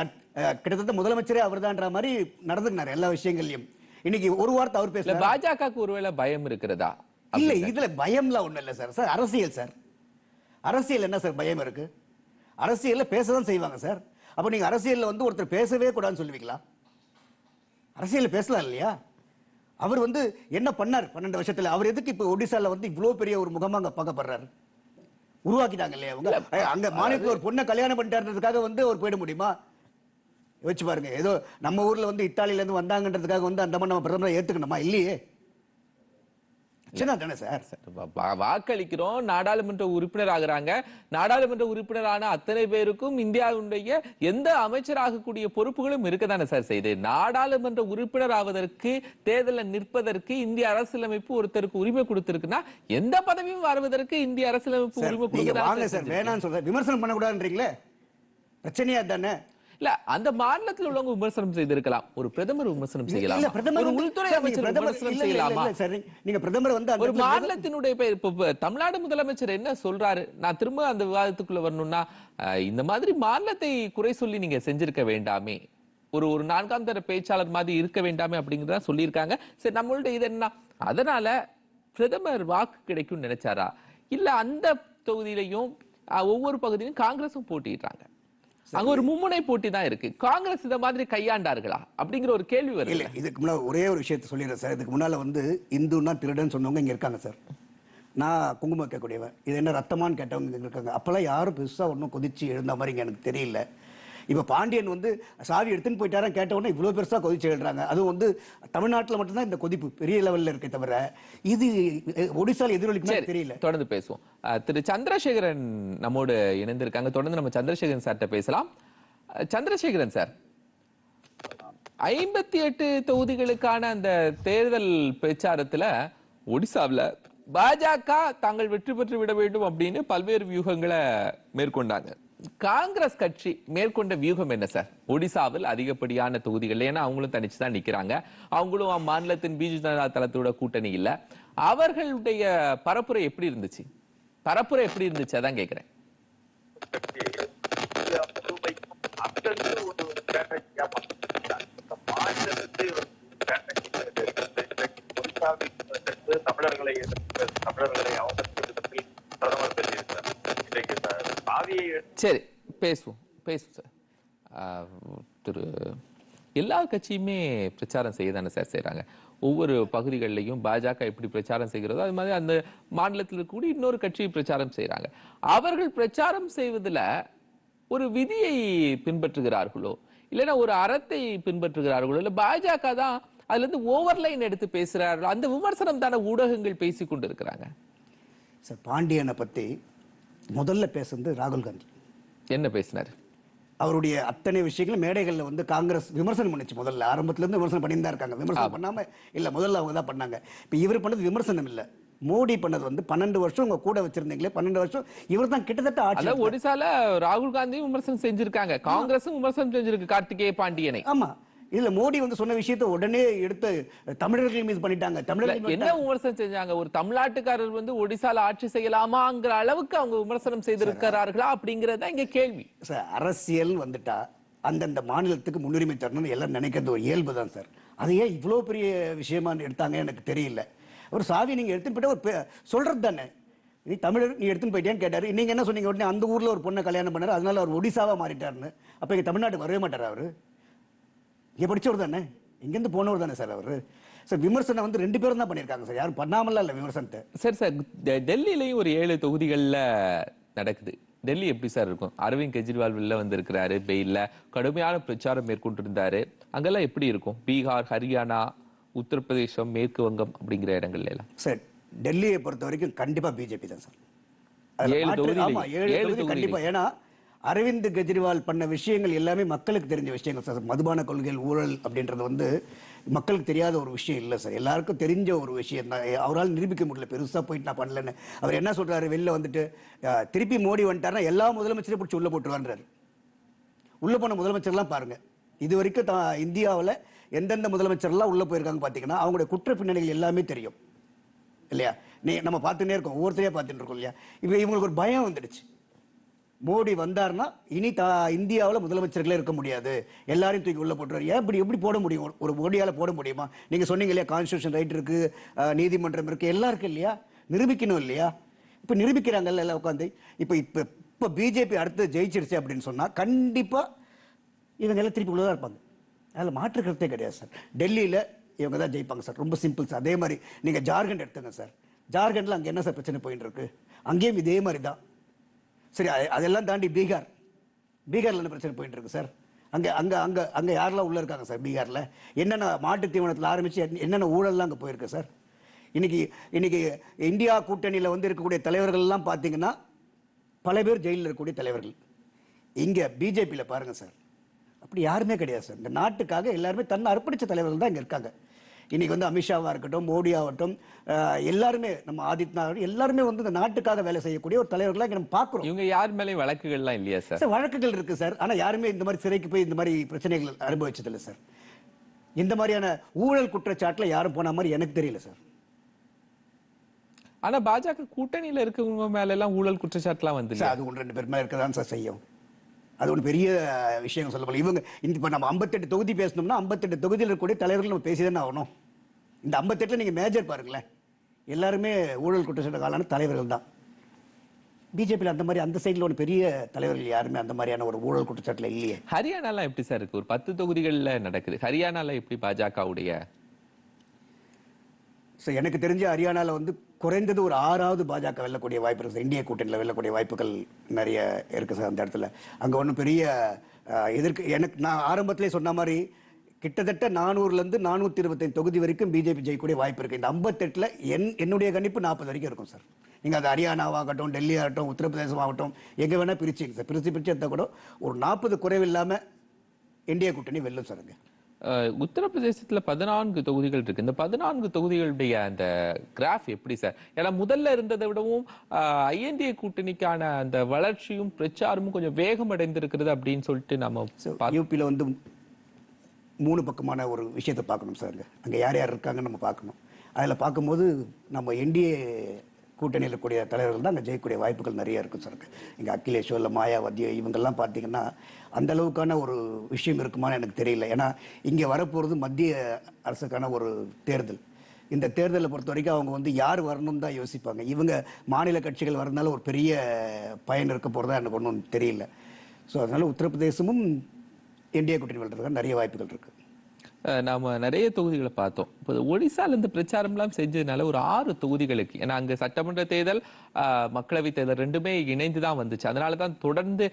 கிட்டத்தட்ட முதலமைச்சரே அவர்தான்ற மாதிரி நடந்துக்கினார் எல்லா விஷயங்கள்லயும். இன்னைக்கு ஒரு வார்த்தை அவர் பேசல பாஜகவுக்கு ஒருவேளை பயம் இருக்கிறதா? இல்ல இதுல பயம்லாம் ஒண்ணும் இல்ல சார். சார் அரசியல் சார். அரசியல் என்ன சார் பயம் இருக்கு? அரசியல்ல பேசதான் செய்வாங்க சார். அப்ப நீங்க அரசியல்ல வந்து ஒருத்தர் பேசவே கூடாதுன்னு சொல்லுவீங்களா? அரசியல்ல பேசலாம் இல்லையா? அவர் வந்து என்ன பண்ணார் பன்னெண்டு வருஷத்துல? அவர் எதுக்கு இப்ப ஒடிசால வந்து இவ்வளவு பெரிய ஒரு முகமா அங்க பார்க்கப்படுறாரு? உருவாக்கிட்டாங்க இல்லையா அவங்க அங்க மாநிலத்துல ஒரு பொண்ணை கல்யாணம் பண்ணிட்டாருன்றதுக்காக வந்து அவர் போயிட முடியுமா? யோசிச்சு பாருங்க. ஏதோ நம்ம ஊர்ல வந்து இத்தாலியில இருந்து வந்தாங்கன்றதுக்காக வந்து அந்த மாதிரி நம்ம பிரதமரை ஏத்துக்கணுமா? இல்லையே. தானே சார்? வாக்களிக்கிறோம். நாடாளுமன்ற உறுப்பினர் ஆகுறாங்க நாடாளுமன்ற உறுப்பினரான அத்தனை பேருக்கும் இந்தியாவுடைய எந்த அமைச்சராகக்கூடிய பொறுப்புகளும் இருக்கதானே சார் செய்யுது நாடாளுமன்ற உறுப்பினர் ஆவதற்கு தேர்தலில் நிற்பதற்கு இந்திய அரசியலமைப்பு ஒருத்தருக்கு உரிமை கொடுத்திருக்குன்னா எந்த பதவியும் வருவதற்கு இந்திய அரசியலமைப்பு உரிமை சார் வேணாம்னு சொல்ற விமர்சனம் பண்ணக்கூடாதுன்றீங்களே? பிரச்சனையா தானே இல்ல அந்த மாநிலத்தில் உள்ளவங்க விமர்சனம் செய்திருக்கலாம். ஒரு பிரதமர் விமர்சனம் இல்ல செய்யலாம்? பிரதமர் ஒரு வந்து- உள்துறை அமைச்சர் பிரதமர் விமர்சனம் இல்ல, இல்ல, இல்ல, செய்யலாமா? இல்ல, சார் நீங்க- பிரதமர் வந்து அந்த ஒரு மாநிலத்தினுடைய பெயர் இப்ப தமிழ்நாடு முதலமைச்சர் என்ன சொல்றாரு? நான் திரும்ப அந்த விவாதத்துக்குள்ள வரணும்னா இந்த மாதிரி மாநிலத்தை குறை சொல்லி நீங்க செஞ்சிருக்க வேண்டாமே. ஒரு ஒரு நான்காம் தர பேச்சாளர் மாதிரி இருக்க வேண்டாமே அப்படிங்கறத சொல்லியிருக்காங்க. சரி நம்மளுடைய இது என்ன? அதனால பிரதமர் வாக்கு கிடைக்கும்னு நினைச்சாரா? இல்ல அந்த தொகுதியிலையும் ஒவ்வொரு பகுதியிலும் காங்கிரஸும் போட்டிடுறாங்க அங்க ஒரு மும்முனை போட்டி தான் இருக்கு. காங்கிரஸ் இந்த மாதிரி கையாண்டார்களா? அப்படிங்கிற ஒரு கேள்வி வருது. இல்ல இதுக்கு முன்னால ஒரே ஒரு விஷயத்தை சொல்லிடுறேன் சார். இதுக்கு முன்னால வந்து இந்துன்னா திருடன் சொன்னவங்க இங்க இருக்காங்க சார். நான் குங்குமம் வைக்கக்கூடியவன் இது என்ன ரத்தமான்னு கேட்டவங்க இங்க இருக்காங்க. அப்பெல்லாம் யாரும் பெருசா ஒன்றும் கொதிச்சு எழுந்த மாதிரி எனக்கு தெரியல. இப்ப பாண்டியன் வந்து சாவி எடுத்துன்னு போயிட்டாரன் கேட்ட உடனே இவ்வளவு பெருசா கொதிச்சு எழுறாங்க. அதுவும் வந்து தமிழ்நாட்டுல மட்டும்தான் இந்த கொதிப்பு பெரிய லெவல்ல இருக்கே தவிர இது அஹ், ஒடிசால எதிரொலிக்குமா தெரியல. தொடர்ந்து பேசுவோம். திரு சந்திரசேகரன் நம்மோடு இணைந்திருக்காங்க. தொடர்ந்து நம்ம சந்திரசேகரன் சார்ட்ட பேசலாம். சந்திரசேகரன் சார் ஐம்பத்தி எட்டு தொகுதிகளுக்கான அந்த தேர்தல் பிரச்சாரத்துல ஒடிசாவுல பாஜக தாங்கள் வெற்றி பெற்று விட வேண்டும் அப்படின்னு பல்வேறு வியூகங்களை மேற்கொண்டாங்க. காங்கிரஸ் கட்சி மேற்கொண்ட வியூகம் என்ன சார்? ஒடிசாவில் அதிகப்படியான தொகுதிகள் ஏன்னா அவங்களும் தனிச்சு தான் நிற்கிறாங்க அவங்களும் அம்மாநிலத்தின் பிஜு ஜனதா தளத்தோட கூட்டணி இல்லை. அவர்களுடைய பரப்புரை எப்படி இருந்துச்சு? பரப்புரை எப்படி இருந்துச்சு? அதான் கேட்கிறேன் தமிழர்களை தமிழர்களை அவசரத்தில் பிரதமர் சொல்லியிருக்கார் சரி பேசுவோம் பேசுவோம் சார் திரு எல்லா கட்சியுமே பிரச்சாரம் செய்ய தானே சார் செய்கிறாங்க ஒவ்வொரு பகுதிகளிலையும் பாஜக எப்படி பிரச்சாரம் செய்கிறதோ அது மாதிரி அந்த மாநிலத்தில் இருக்கக்கூடிய இன்னொரு கட்சி பிரச்சாரம் செய்கிறாங்க அவர்கள் பிரச்சாரம் செய்வதுல ஒரு விதியை பின்பற்றுகிறார்களோ இல்லைன்னா ஒரு அறத்தை பின்பற்றுகிறார்களோ இல்ல பாஜக தான் அதுல இருந்து ஓவர்லைன் எடுத்து பேசுறார்களோ அந்த விமர்சனம் தானே ஊடகங்கள் பேசி கொண்டிருக்கிறாங்க சார் பாண்டியனை பற்றி முதல்ல பேசுனது ராகுல் காந்தி. என்ன பேசினாரு? அவருடைய அத்தனை விஷயங்களும் மேடைகளில் வந்து காங்கிரஸ் விமர்சனம் பண்ணிச்சு முதல்ல. ஆரம்பத்துல இருந்து விமர்சனம் தான் இருக்காங்க. விமர்சனம் பண்ணாம இல்ல முதல்ல அவங்க தான் பண்ணாங்க. இப்போ இவர் பண்ணது விமர்சனம் இல்ல. மோடி பண்ணது வந்து பன்னெண்டு வருஷம் உங்க கூட வச்சிருந்தீங்களே பன்னெண்டு வருஷம் இவர் தான் கிட்டத்தட்ட ஆட்சி ஒடிசால ராகுல் காந்தியும் விமர்சனம் செஞ்சிருக்காங்க. காங்கிரஸும் விமர்சனம் செஞ்சிருக்கு கார்த்திகேய பாண்டியனை. ஆமா. இதுல மோடி வந்து சொன்ன விஷயத்தை உடனே எடுத்து தமிழர்கள் மீது பண்ணிட்டாங்க. தமிழர்கள் என்ன விமர்சனம் செஞ்சாங்க? ஒரு தமிழ்நாட்டுக்காரர் வந்து ஒடிசால ஆட்சி செய்யலாமாங்கிற அளவுக்கு அவங்க விமர்சனம் செய்திருக்கிறார்களா அப்படிங்கறத இங்க கேள்வி. சார் அரசியல் வந்துட்டா அந்தந்த மாநிலத்துக்கு முன்னுரிமை தரணும்னு எல்லாம் நினைக்கிறது ஒரு இயல்பு தான் சார். அது ஏன் இவ்வளோ பெரிய விஷயமா எடுத்தாங்க எனக்கு தெரியல. ஒரு சாவி நீங்க எடுத்துட்டு போயிட்டா ஒரு சொல்றது தானே. நீ தமிழர் நீ எடுத்துன்னு போயிட்டேன்னு கேட்டாரு. நீங்க என்ன சொன்னீங்க? உடனே அந்த ஊர்ல ஒரு பொண்ணை கல்யாணம் பண்ணாரு. அதனால அவர் ஒடிசாவா மாறிட்டாருன்னு. அப்ப இங்க தமிழ்நாட்டுக்கு வரவே மாட்டார் அவரு? இங்க படிச்சவர் தானே? இங்கேருந்து போனவர் தானே சார் அவரு? சார் விமர்சனம் வந்து ரெண்டு பேரும் தான் பண்ணியிருக்காங்க சார். யாரும் பண்ணாமலாம் இல்லை விமர்சனத்தை. சரி சார் டெல்லியிலயும் ஒரு ஏழு தொகுதிகள்ல நடக்குது. டெல்லி எப்படி சார் இருக்கும்? அரவிந்த் கெஜ்ரிவால் வெளில வந்திருக்கிறாரு பெயில்ல. கடுமையான பிரச்சாரம் மேற்கொண்டிருந்தாரு. அங்கெல்லாம் எப்படி இருக்கும்? பீகார் ஹரியானா உத்தரப்பிரதேசம் மேற்கு வங்கம் அப்படிங்கிற இடங்கள்ல எல்லாம். சார் டெல்லியை பொறுத்த வரைக்கும் கண்டிப்பா பிஜேபி தான் சார். ஏழு தொகுதி தொகுதியில. கண்டிப்பா ஏன்னா அரவிந்த் கெஜ்ரிவால் பண்ண விஷயங்கள் எல்லாமே மக்களுக்கு தெரிஞ்ச விஷயங்கள் சார். மதுபான கொள்கைகள் ஊழல் அப்படின்றது வந்து மக்களுக்கு தெரியாத ஒரு விஷயம் இல்லை சார். எல்லாருக்கும் தெரிஞ்ச ஒரு விஷயம் தான். அவரால் நிரூபிக்க முடியல. பெருசாக போயிட்டு நான் பண்ணலன்னு. அவர் என்ன சொல்கிறாரு வெளில வந்துட்டு திருப்பி மோடி வந்துட்டாருன்னா எல்லா முதலமைச்சரையும் பிடிச்சி உள்ளே போட்டுருவான்றாரு உள்ளே போன முதலமைச்சர்லாம் பாருங்கள் இது வரைக்கும் தான் இந்தியாவில் எந்தெந்த முதலமைச்சர்லாம் உள்ளே போயிருக்காங்க பார்த்தீங்கன்னா அவங்களுடைய குற்ற பின்னணிகள் எல்லாமே தெரியும். இல்லையா? நீ நம்ம பார்த்துட்டே இருக்கோம். ஒவ்வொருத்தரையே பார்த்துட்டு இருக்கோம் இல்லையா? இப்போ இவங்களுக்கு ஒரு பயம் வந்துடுச்சு. மோடி வந்தாருன்னா இனி தா இந்தியாவில் முதலமைச்சர்களே இருக்க முடியாது. எல்லாரையும் தூக்கி உள்ள போட்டுருவாரு. ஏன் இப்படி எப்படி போட முடியும்? ஒரு- மோடியால் போட முடியுமா? நீங்கள் சொன்னீங்க இல்லையா கான்ஸ்டியூஷன் ரைட் இருக்கு நீதிமன்றம் இருக்கு எல்லாம் இல்லையா? நிரூபிக்கணும் இல்லையா? இப்போ நிரூபிக்கிறாங்கல்ல எல்லாம் உட்காந்து இப்போ இப்போ இப்போ பிஜேபி அடுத்து ஜெயிச்சிருச்சு அப்படின்னு சொன்னால் கண்டிப்பாக இவங்க எல்லாம் திருப்பி உள்ளதாக இருப்பாங்க. அதில் மாற்று கருத்தே கிடையாது சார். டெல்லியில் இவங்க தான் ஜெயிப்பாங்க சார். ரொம்ப சிம்பிள் சார். அதே மாதிரி நீங்கள் ஜார்க்கண்ட் எடுத்துங்க சார். ஜார்க்கண்டில் அங்கே என்ன சார் பிரச்சனை போயின்னு இருக்கு? அங்கேயும் இதே மாதிரி தான். சரி அதெல்லாம் தாண்டி பீகார். பீகாரில் என்ன பிரச்சனை போயிட்டு இருக்கு சார்? அங்கே அங்கே அங்கே அங்கே யாரெல்லாம் உள்ளே இருக்காங்க சார் பீகாரில்? என்னென்ன மாட்டுத் தீவனத்தில் ஆரம்பித்து என்னென்ன ஊழல்லாம் அங்கே போயிருக்கு சார்? இன்றைக்கி இன்றைக்கி இந்தியா கூட்டணியில் வந்து இருக்கக்கூடிய தலைவர்கள்லாம் பார்த்தீங்கன்னா பல பேர் ஜெயிலில் இருக்கக்கூடிய தலைவர்கள். இங்கே பிஜேபியில் பாருங்கள் சார். அப்படி யாருமே கிடையாது சார். இந்த நாட்டுக்காக எல்லாருமே தன்னை அர்ப்பணித்த தலைவர்கள் தான் இங்கே இருக்காங்க. இன்னைக்கு வந்து அமித்ஷாவா இருக்கட்டும் மோடி ஆகட்டும் எல்லாருமே நம்ம ஆதித்யநாத் எல்லாருமே வந்து இந்த நாட்டுக்காக வேலை செய்யக்கூடிய ஒரு தலைவர்களாக இங்கே நம்ம பார்க்குறோம். இவங்க யார் மேலயும் வழக்குகள்லாம் இல்லையா சார்? சார் வழக்குகள் இருக்கு சார். ஆனா யாருமே இந்த மாதிரி சிறைக்கு போய் இந்த மாதிரி பிரச்சனைகள் அனுபவிச்சதில்லை சார். இந்த மாதிரியான ஊழல் குற்றச்சாட்டுல யாரும் போன மாதிரி எனக்கு தெரியல சார். ஆனா பாஜக கூட்டணியில இருக்கவங்க மேல எல்லாம் ஊழல் குற்றச்சாட்டுலாம் வந்து அது ஒன்று ரெண்டு பேர் மேல இருக்கதான் சார் செய்யும். அது ஒன்று பெரிய விஷயம் சொல்ல போல. இவங்க இந்த இப்போ நம்ம ஐம்பத்தெட்டு தொகுதி பேசணும்னா ஐம்பத்தெட்டு தொகுதியில் இருக்கக்கூடிய தலைவர்கள் நம்ம பேசி தானே ஆகணும். இந்த ஐம்பத்தெட்டில் நீங்கள் மேஜர் பாருங்களேன். எல்லாருமே ஊழல் குற்றச்சாட்டு ஆளான தலைவர்கள் தான். பிஜேபியில் அந்த மாதிரி அந்த சைடில் ஒரு பெரிய தலைவர்கள் யாருமே அந்த மாதிரியான ஒரு ஊழல் குற்றச்சாட்டில் இல்லையே. ஹரியானாலாம் எப்படி சார் இருக்கு? ஒரு பத்து தொகுதிகள்ல நடக்குது. ஹரியானால எப்படி பாஜகவுடைய? ஸோ எனக்கு தெரிஞ்ச ஹரியானாவில் வந்து குறைந்தது ஒரு ஆறாவது பாஜக வெல்லக்கூடிய வாய்ப்பு இருக்குது சார். இந்திய கூட்டணியில் வெல்லக்கூடிய வாய்ப்புகள் நிறைய இருக்குது சார் அந்த இடத்துல. அங்கே ஒன்றும் பெரிய எதிர்க்கு எனக்கு நான் ஆரம்பத்திலே சொன்ன மாதிரி கிட்டத்தட்ட நானூறுலேருந்து நானூற்றி இருபத்தைந்து தொகுதி வரைக்கும் பிஜேபி ஜெயிக்கக்கூடிய வாய்ப்பு இருக்குது இந்த ஐம்பத்தெட்டில் என் என்னுடைய கணிப்பு நாற்பது வரைக்கும் இருக்கும் சார். நீங்கள் அது ஹரியானாவாகட்டும் டெல்லி ஆகட்டும் உத்தரப்பிரதேசம் ஆகட்டும் எங்கே வேணால் பிரிச்சுங்க சார். பிரித்து பிரித்து எடுத்தால் கூட ஒரு நாற்பது குறைவு இல்லாமல் இந்திய கூட்டணி வெல்லும் சார் அங்கே. உத்தரப்பிரதேசத்துல பதினான்கு தொகுதிகள் இருக்கு. இந்த பதினான்கு தொகுதிகளுடைய அந்த கிராஃப் எப்படி சார் ஏன்னா முதல்ல இருந்ததை விடவும் ஐஎன்டிஏ கூட்டணிக்கான அந்த வளர்ச்சியும் பிரச்சாரமும் கொஞ்சம் வேகம் அடைந்திருக்கிறது அப்படின்னு சொல்லிட்டு நம்ம யூபியில் வந்து மூணு பக்கமான ஒரு விஷயத்தை பார்க்கணும் சார் அங்கே அங்கே யார் யார் இருக்காங்கன்னு நம்ம பார்க்கணும். அதில் பார்க்கும்போது நம்ம என்டிஏ கூட்டணியில் இருக்கக்கூடிய தலைவர்கள் தான் அங்கே ஜெயிக்கக்கூடிய வாய்ப்புகள் நிறைய இருக்கும் சார் இங்கே அகிலேஷோ இல்லை மாயாவதியோ இவங்கெல்லாம் பார்த்தீங்கன்னா அந்த அளவுக்கான ஒரு விஷயம் இருக்குமான்னு எனக்கு தெரியல. ஏன்னா இங்கே வரப்போகிறது மத்திய அரசுக்கான ஒரு தேர்தல். இந்த தேர்தலை பொறுத்த வரைக்கும் அவங்க வந்து யார் வரணும்னு தான் யோசிப்பாங்க. இவங்க மாநில கட்சிகள் வரதுனால ஒரு பெரிய பயன் இருக்க போகிறதா எனக்கு ஒன்றும் தெரியல. ஸோ அதனால உத்தரப்பிரதேசமும் இந்திய கூட்டணி வளர்றதுக்கு நிறைய வாய்ப்புகள் இருக்குது நாம நிறைய தொகுதிகளை பார்த்தோம். இப்போ ஒடிசால இந்த பிரச்சாரம்லாம் செஞ்சதுனால ஒரு ஆறு தொகுதிகளுக்கு ஏன்னா அங்க சட்டமன்ற தேர்தல் மக்களவை தேர்தல் ரெண்டுமே இணைந்து தான் வந்துச்சு. அதனால தான் தொடர்ந்து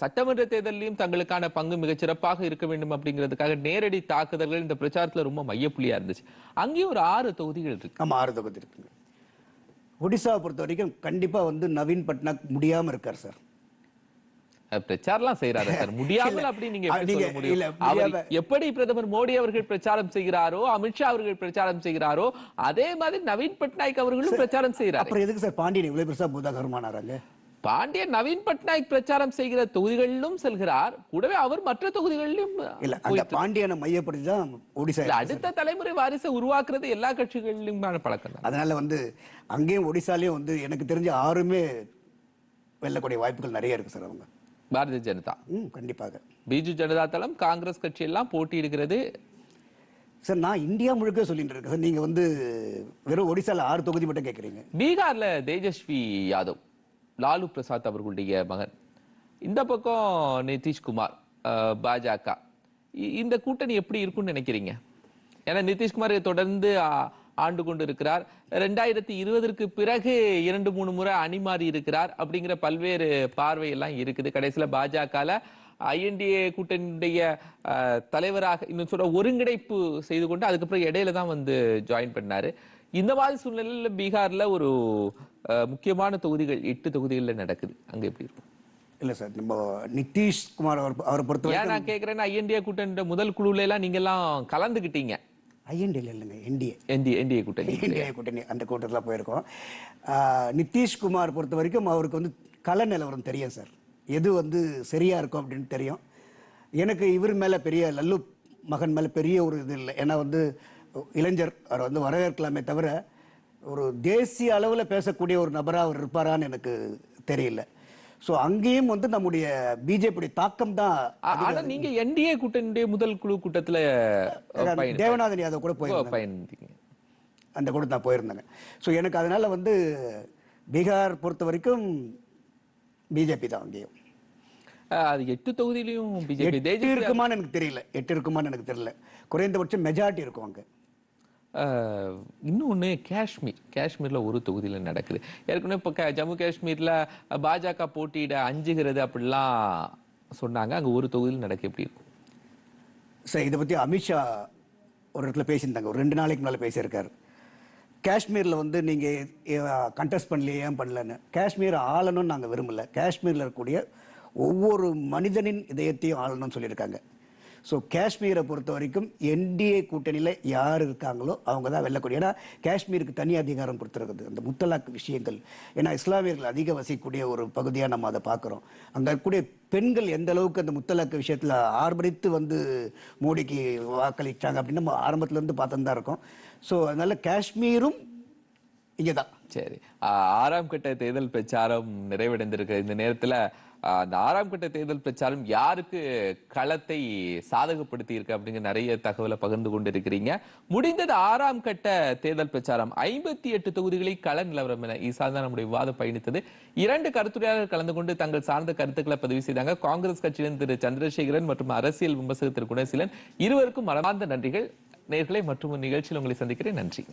சட்டமன்ற தேர்தலையும் தங்களுக்கான பங்கு மிகச்சிறப்பாக இருக்க வேண்டும் அப்படிங்கிறதுக்காக நேரடி தாக்குதல்கள் இந்த பிரச்சாரத்துல ரொம்ப மையப்புள்ளியா இருந்துச்சு. அங்கேயும் ஒரு ஆறு தொகுதிகள் இருக்கு. ஆமாம் ஆறு தொகுதி இருக்குங்க. ஒடிசாவை பொறுத்த வரைக்கும் கண்டிப்பாக வந்து நவீன் பட்நாயக் முடியாமல் இருக்கார் சார். பிரச்சாரம்லாம் செய்யறாரு சார். முடியாமல். அப்படி நீங்க சொல்ல முடியும்? அவர் எப்படி பிரதமர் மோடி அவர்கள் பிரச்சாரம் செய்கிறாரோ அமித்ஷா அவர்கள் பிரச்சாரம் செய்கிறாரோ அதே மாதிரி நவீன் பட்நாயக் அவர்களும் பிரச்சாரம் செய்கிறார் அப்புறம் எதுக்கு சார் பாண்டியன் இவ்வளோ பெருசாக பூதாகரமானாராங்க பாண்டியன் நவீன் பட்நாயக் பிரச்சாரம் செய்கிற தொகுதிகளிலும் செல்கிறார். கூடவே அவர் மற்ற தொகுதிகளிலும் இல்ல அந்த பாண்டியனை மையப்படுத்தி தான் ஒடிசா. அடுத்த தலைமுறை வாரிசை உருவாக்குறது எல்லா கட்சிகளிலுமான பழக்கம் தான். அதனால வந்து அங்கேயும் ஒடிசாலையும் வந்து எனக்கு தெரிஞ்ச ஆறுமே வெல்லக்கூடிய வாய்ப்புகள் நிறைய இருக்கு சார் அவங்க. பாரதிய ஜனதா. கண்டிப்பாக. பிஜு ஜனதா தளம் காங்கிரஸ் கட்சி எல்லாம் போட்டியிடுகிறது. சார் நான் இந்தியா முழுக்க சொல்லிட்டு இருக்கேன். சார் நீங்க வந்து வெறும் ஒடிசால ஆறு தொகுதி மட்டும் கேட்குறீங்க பீகார்ல தேஜஸ்வி யாதவ் லாலு பிரசாத் அவர்களுடைய மகன். இந்த பக்கம் நிதிஷ்குமார் பாஜக. இந்த கூட்டணி எப்படி இருக்கும்னு நினைக்கிறீங்க? ஏன்னா நிதிஷ்குமார் தொடர்ந்து ஆண்டு கொண்டு இருக்கிறார் ரெண்டாயிரத்தி இருபதற்கு பிறகு இரண்டு மூணு முறை அணி மாறி இருக்கிறார். அப்படிங்கிற பல்வேறு பார்வை எல்லாம் இருக்குது. கடைசியில பாஜகல ஐஎன்டிஏ கூட்டணியுடைய தலைவராக இன்னும் சொல்ற ஒருங்கிணைப்பு செய்து கொண்டு அதுக்கப்புறம் இடையில தான் வந்து ஜாயின் பண்ணாரு. இந்த மாதிரி சூழ்நிலையில பீகார்ல ஒரு முக்கியமான தொகுதிகள் எட்டு தொகுதிகள்ல நடக்குது. அங்க எப்படி இருக்கும்? இல்ல சார் நம்ம நிதிஷ்குமார் அவர் அவரை பொறுத்த ஏன் நான் கேக்குறேன்னா ஐஎன்டிஏ கூட்டணி முதல் குழுல எல்லாம் நீங்க எல்லாம் கலந்துகிட்டீங்க ஐஎன்டிஎல் இல்லைங்க என்டிஏ. என்டிஏ என்டிஏ கூட்டணி. என்டிஏ கூட்டணி அந்த கூட்டத்தில் போயிருக்கோம். நிதிஷ்குமார் பொறுத்த வரைக்கும் அவருக்கு வந்து கல நிலவரம் தெரியும் சார். எது வந்து சரியா இருக்கும் அப்படின்னு தெரியும். எனக்கு இவர் மேல பெரிய லல்லு மகன் மேல பெரிய ஒரு இது இல்லை. ஏன்னா வந்து இளைஞர் அவரை வந்து வரவேற்கலாமே தவிர ஒரு தேசிய அளவில் பேசக்கூடிய ஒரு நபராக அவர் இருப்பாரான்னு எனக்கு தெரியல. ஸோ அங்கேயும் வந்து நம்முடைய பிஜேபி தாக்கம் தான் ஆனா நீங்க என்டிஏ கூட்டணியுடைய முதல் குழு கூட்டத்துல தேவநாதன் யாதவ் கூட போயிருந்தாங்க அந்த கூட நான் போயிருந்தேங்க. ஸோ எனக்கு அதனால வந்து பீகார் பொறுத்த வரைக்கும் பிஜேபி தான் அங்கேயும். அது எட்டு தொகுதியிலையும் பிஜேபி எட்டு இருக்குமான்னு எனக்கு தெரியல. எட்டு இருக்குமான்னு எனக்கு தெரியல. குறைந்தபட்சம் மெஜாரிட்டி இருக்கும் அங்க. இன்னொன்று காஷ்மீர் காஷ்மீரில் ஒரு தொகுதியில் நடக்குது. ஏற்கனவே இப்போ க- ஜம்மு காஷ்மீரில் பாஜக போட்டியிட அஞ்சுகிறது அப்படிலாம் சொன்னாங்க. அங்கே ஒரு தொகுதியில் நடக்க எப்படி இருக்கும்? சார் இதை பற்றி அமித்ஷா ஒரு இடத்துல பேசியிருந்தாங்க. ஒரு ரெண்டு நாளைக்கு மேலே பேசியிருக்காரு. காஷ்மீரில் வந்து நீங்கள் கண்டெஸ்ட் பண்ணலையே ஏன் பண்ணலன்னு? காஷ்மீர் ஆளணும்னு நாங்கள் விரும்பல. காஷ்மீரில் இருக்கக்கூடிய ஒவ்வொரு மனிதனின் இதயத்தையும் ஆளணும்னு சொல்லியிருக்காங்க. ஸோ காஷ்மீரை பொறுத்த வரைக்கும் என்டிஏ கூட்டணியில் யார் இருக்காங்களோ அவங்க தான் வெல்லக்கூடிய. ஏன்னா காஷ்மீருக்கு தனி அதிகாரம் கொடுத்துருக்குது அந்த முத்தலாக் விஷயங்கள். ஏன்னா இஸ்லாமியர்கள் அதிக வசிக்கக்கூடிய ஒரு பகுதியாக நம்ம அதை பார்க்குறோம். அங்கே இருக்கக்கூடிய பெண்கள் எந்த அளவுக்கு அந்த முத்தலாக்கு விஷயத்தில் ஆர்ப்பரித்து வந்து மோடிக்கு வாக்களித்தாங்க அப்படின்னு நம்ம ஆரம்பத்துலேருந்து பார்த்துன்னு தான் இருக்கோம். ஸோ அதனால் காஷ்மீரும் இங்கே தான் சரி ஆறாம் கட்ட தேர்தல் பிரச்சாரம் நிறைவடைந்திருக்கு. இந்த நேரத்தில் அந்த ஆறாம் கட்ட தேர்தல் பிரச்சாரம் யாருக்கு களத்தை சாதகப்படுத்தி இருக்கு அப்படிங்கிற நிறைய தகவலை பகிர்ந்து கொண்டு இருக்கிறீங்க முடிந்தது ஆறாம் கட்ட தேர்தல் பிரச்சாரம் ஐம்பத்தி எட்டு தொகுதிகளில் கள நிலவரம் என இசால் நம்முடைய விவாதம் பயணித்தது. இரண்டு கருத்துரையாளர்கள் கலந்து கொண்டு தங்கள் சார்ந்த கருத்துக்களை பதிவு செய்தாங்க. காங்கிரஸ் கட்சியின் திரு சந்திரசேகரன் மற்றும் அரசியல் விமர்சகர் திரு குணசீலன். இருவருக்கும் மனமார்ந்த நன்றிகள். நேர்களை மற்றும் ஒரு நிகழ்ச்சியில் உங்களை சந்திக்கிறேன். நன்றி.